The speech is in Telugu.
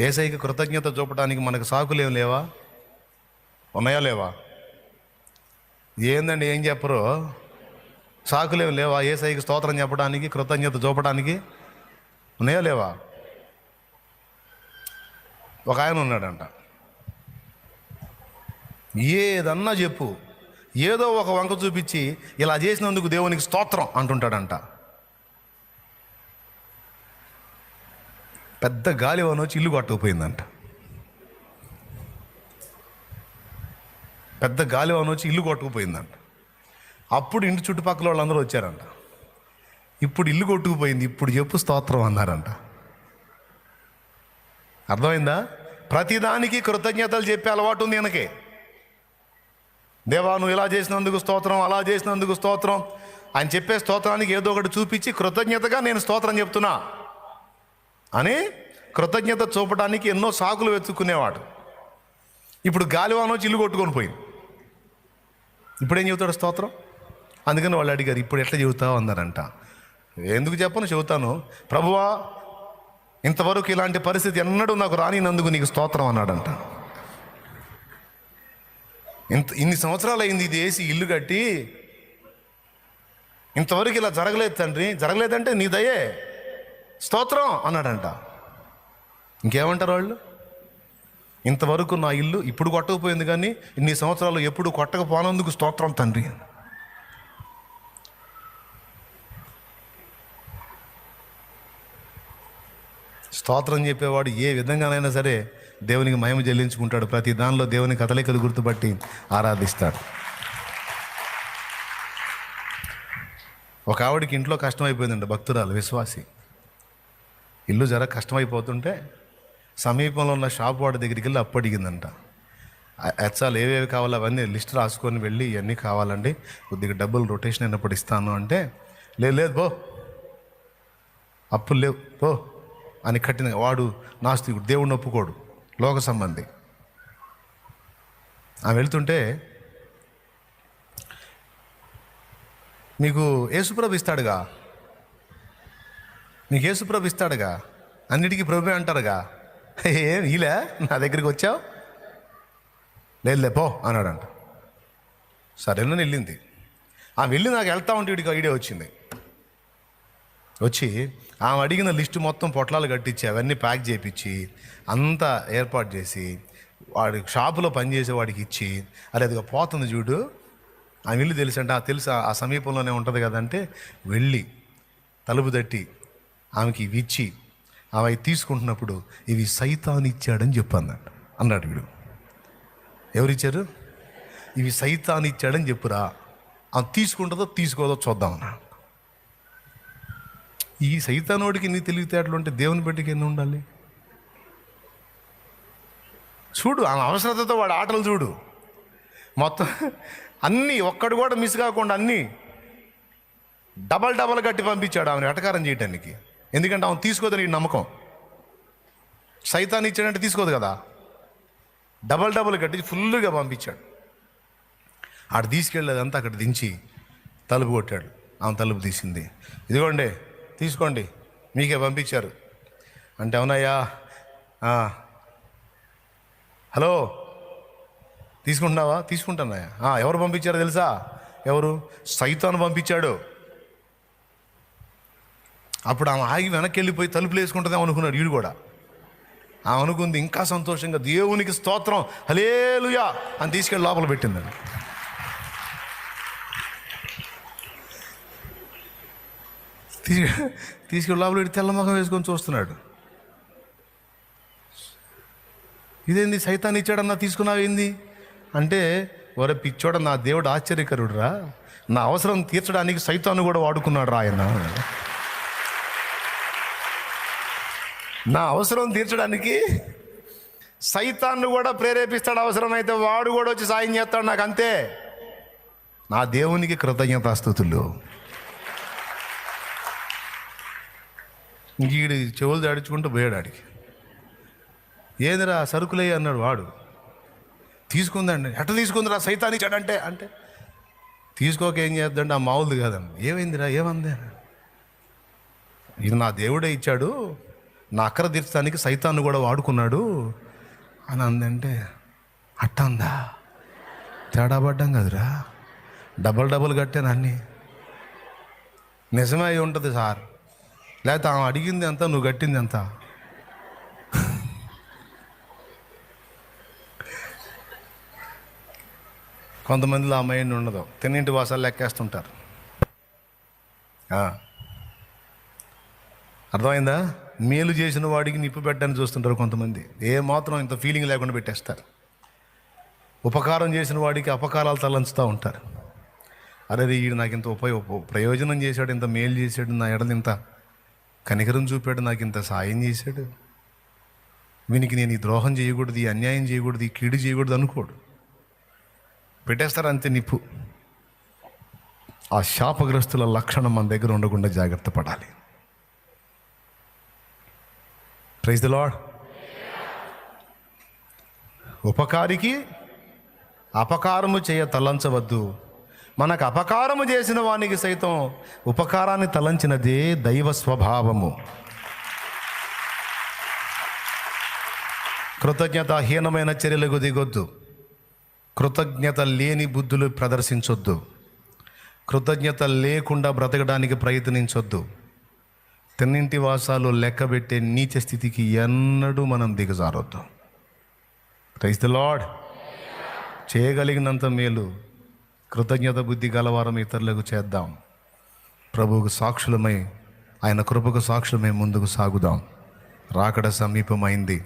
ఏసైకి కృతజ్ఞత చూపడానికి మనకు సాకులేం లేవా? ఉన్నాయా లేవా? ఏందండి ఏం చెప్పరు? సాకులేం లేవా? ఏసైకి స్తోత్రం చెప్పడానికి కృతజ్ఞత చూపడానికి ఉన్నాయా లేవా? ఒక ఆయన ఉన్నాడంట. ఏదన్నా చెప్పు. ఏదో ఒక వంక చూపించి ఇలా చేసినందుకు దేవునికి స్తోత్రం అంటుంటాడంట. పెద్ద గాలివాన వచ్చి ఇల్లు కొట్టుకుపోయిందంట. పెద్ద గాలి వాన వచ్చి ఇల్లు కొట్టుకుపోయిందంట. అప్పుడు ఇంటి చుట్టుపక్కల వాళ్ళందరూ వచ్చారంట. ఇప్పుడు ఇల్లు కొట్టుకుపోయింది ఇప్పుడు చెప్పు స్తోత్రం అన్నారంట. అర్థమైందా? ప్రతిదానికి కృతజ్ఞతలు చెప్పే అలవాటు ఉంది వెనకే దేవా నువ్వు ఇలా చేసినందుకు స్తోత్రం అలా చేసినందుకు స్తోత్రం ఆయన చెప్పే స్తోత్రానికి ఏదో ఒకటి చూపించి కృతజ్ఞతగా నేను స్తోత్రం చెప్తున్నా. అని కృతజ్ఞత చూపడానికి ఎన్నో సాకులు వెతుక్కునేవాడు. ఇప్పుడు గాలివానో చిల్లు కొట్టుకొని పోయింది. ఇప్పుడేం చెబుతాడు స్తోత్రం? అందుకని వాళ్ళు అడిగారు ఇప్పుడు ఎట్లా చెబుతావు? అన్నారంట. ఎందుకు చెప్పను? చెబుతాను. ప్రభువా ఇంతవరకు ఇలాంటి పరిస్థితి ఎన్నడూ నాకు రానినందుకు నీకు స్తోత్రం అన్నాడంట. ఇంత ఇన్ని సంవత్సరాలు అయింది ఇది వేసి ఇల్లు కట్టి ఇంతవరకు ఇలా జరగలేదు తండ్రి. జరగలేదంటే నీ దయే. స్తోత్రం అన్నాడంట. ఇంకేమంటారు వాళ్ళు? ఇంతవరకు నా ఇల్లు ఇప్పుడు కొట్టకపోయింది కానీ ఇన్ని సంవత్సరాలు ఎప్పుడు కొట్టకపోనందుకు స్తోత్రం తండ్రి. స్తోత్రం చెప్పేవాడు ఏ విధంగానైనా సరే దేవునికి మహిమ చెల్లించుకుంటాడు. ప్రతి దానిలో దేవుని కదలికలు గుర్తుపట్టి ఆరాధిస్తాడు. ఒక ఆవిడకి ఇంట్లో కష్టమైపోయిందండి భక్తురాలు విశ్వాసి. ఇల్లు జర కష్టమైపోతుంటే సమీపంలో ఉన్న షాప్ వాడి దగ్గరికి వెళ్ళి అప్పు అడిగిందంట. ఎచ్చాలు ఏవేవి కావాలో అవన్నీ లిస్ట్ రాసుకొని వెళ్ళి ఇవన్నీ కావాలండి కొద్దిగా డబ్బులు రొటేషన్ అయినప్పుడు ఇస్తాను అంటే లేదు లేదు బో అప్పులు లేవు పో. అని కట్టిన వాడు నాస్తికుడు దేవుడిని ఒప్పుకోడు లోక సంబంధి. ఆమె వెళ్తుంటే మీకు ఏసుప్రభు ఇస్తాడుగా నీకు యేసుప్రభు ఇస్తాడుగా? అన్నిటికీ ప్రభు అంటారుగా? ఏం ఈలే? నా దగ్గరికి వచ్చావు? లేదు పో అన్నాడంట. సరేనని వెళ్ళింది. ఆ వెళ్ళి నాకు వెళ్తా ఉంటే వీడికి ఐడియా వచ్చింది. వచ్చి ఆమె అడిగిన లిస్టు మొత్తం పొట్లాలు కట్టించి అవన్నీ ప్యాక్ చేయించి అంతా ఏర్పాటు చేసి వాడి షాపులో పనిచేసే వాడికి ఇచ్చి అరే అదిగా పోతుంది చూడు. ఆమె ఇల్లు తెలుసంటే ఆ తెలుసు ఆ సమీపంలోనే ఉంటుంది కదంటే వెళ్ళి తలుపు తట్టి ఆమెకి ఇవి ఇచ్చి ఆమె అవి తీసుకుంటున్నప్పుడు ఇవి సైతాన్ ఇచ్చాడని చెప్పన్నాడు అన్నాడు వీడు. ఎవరిచ్చారు? ఇవి సైతాన్ ఇచ్చాడని చెప్పురా. ఆమె తీసుకుంటుందో తీసుకోదో చూద్దాం అన్నాడు. ఈ సైతానోడికి నీ తెలివితేటలు ఉంటే దేవుని బిడ్డకి ఎన్ని ఉండాలి? చూడు ఆమె అవసరతతో వాడు ఆటలు చూడు. మొత్తం అన్నీ ఒక్కడు కూడా మిస్ కాకుండా అన్నీ డబల్ డబల్ కట్టి పంపించాడు ఆమెను ఎటకారం చేయడానికి ఎందుకంటే ఆమె తీసుకోదని ఈ నమ్మకం. సైతాన్ని ఇచ్చాడంటే తీసుకోదు కదా. డబల్ డబల్ కట్టి ఫుల్గా పంపించాడు. ఆడ తీసుకెళ్ళేదంతా అక్కడ దించి తలుపు కొట్టాడు. ఆమె తలుపు తీసింది. ఇదిగోండి తీసుకోండి. మీకే పంపించారు. అంటే అవునయ్యా హలో తీసుకుంటున్నావా? తీసుకుంటానయ్యా. ఎవరు పంపించారో తెలుసా? ఎవరు? సైతాను పంపించాడు. అప్పుడు ఆమె ఆగి వెనక్కి వెళ్ళిపోయి తలుపులు వేసుకుంటుందేమో అనుకున్నాడు వీడు కూడా. ఆమె అనుకుంది ఇంకా సంతోషంగా దేవునికి స్తోత్రం హలేలుయా అని తీసుకెళ్ళి లోపల పెట్టిందండి తీసుకు తీసుకెళ్ళి లోపల పెట్టి తెల్ల ముఖం వేసుకొని చూస్తున్నాడు. ఇదేంది సైతాన్ని ఇచ్చాడన్నా తీసుకున్నావేంది? అంటే ఒరే పిచ్చోడ నా దేవుడు ఆశ్చర్యకరుడురా. నా అవసరం తీర్చడానికి సైతాన్ని కూడా వాడుకున్నాడు రా ఆయన. నా అవసరం తీర్చడానికి సైతాన్ని కూడా ప్రేరేపిస్తాడు అవసరమైతే వాడు కూడా వచ్చి సాయం చేస్తాడు నాకు అంతే. నా దేవునికి కృతజ్ఞతాస్థుతులు. ఈడి చెవులు దాడుచుకుంటూ పోయాడు ఆడికి. ఏందిరా సరుకులయ్య అన్నాడు వాడు. తీసుకుందండి. ఎట్ట తీసుకుందిరా సైతాన్ని ఇచ్చాడంటే అంటే తీసుకోక ఏం చేద్దండి? ఆ మామూలు కాదండి. ఏమైందిరా? ఏమంది? ఇది నా దేవుడే ఇచ్చాడు. నా అక్కర తీర్చడానికి సైతాన్ని కూడా వాడుకున్నాడు. అని అందంటే అట్టందా? తేడా పడ్డాం కదురా? డబల్ డబల్ కట్టాను అన్నీ. నిజమే అయి ఉంటుంది సార్. లేకపోతే ఆమె అడిగింది ఎంత నువ్వు కట్టింది ఎంత? కొంతమందిలో ఆ మైండ్ ఉండదు. తిన్నింటి వాసాలు లెక్కేస్తుంటారు. అర్థమైందా? మేలు చేసిన వాడికి నిప్పు పెట్టడానికి చూస్తుంటారు కొంతమంది. ఏ మాత్రం ఇంత ఫీలింగ్ లేకుండా పెట్టేస్తారు. ఉపకారం చేసిన వాడికి అపకారాలు తలంచుతూ ఉంటారు. అరే ఈడు నాకు ఇంత ఉపయోగ ప్రయోజనం చేశాడు ఇంత మేలు చేశాడు నా ఎడలు ఇంత కనికరం చూపాడు నాకు ఇంత సాయం చేశాడు. వీనికి నేను ఈ ద్రోహం చేయకూడదు ఈ అన్యాయం చేయకూడదు ఈ కీడు చేయకూడదు అనుకోడు. పెట్టేస్తారు అంతే నిప్పు. ఆ శాపగ్రస్తుల లక్షణం మన దగ్గర ఉండకుండా జాగ్రత్త పడాలి. ప్రైజ్ ద లాడ్ ఉపకారికి అపకారము చేయ తలంచవద్దు. మనకు అపకారము చేసిన వానికి సైతం ఉపకారాన్ని తలంచినదే దైవ స్వభావము. కృతజ్ఞతాహీనమైన చర్యలకు దిగొద్దు. కృతజ్ఞత లేని బుద్ధులు ప్రదర్శించొద్దు. కృతజ్ఞత లేకుండా బ్రతకడానికి ప్రయత్నించొద్దు. తిన్నింటి వాసాలు లెక్కబెట్టే నీచ స్థితికి ఎన్నడూ మనం దిగజారొద్దు. ప్రైజ్ ద లాడ్ చేయగలిగినంత మేలు కృతజ్ఞత బుద్ధి గలవారం ఇతరులకు చేద్దాం. ప్రభువుకు సాక్షులమై ఆయన కృపకు సాక్షులమై ముందుకు సాగుదాం. రాకడ సమీపమైంది.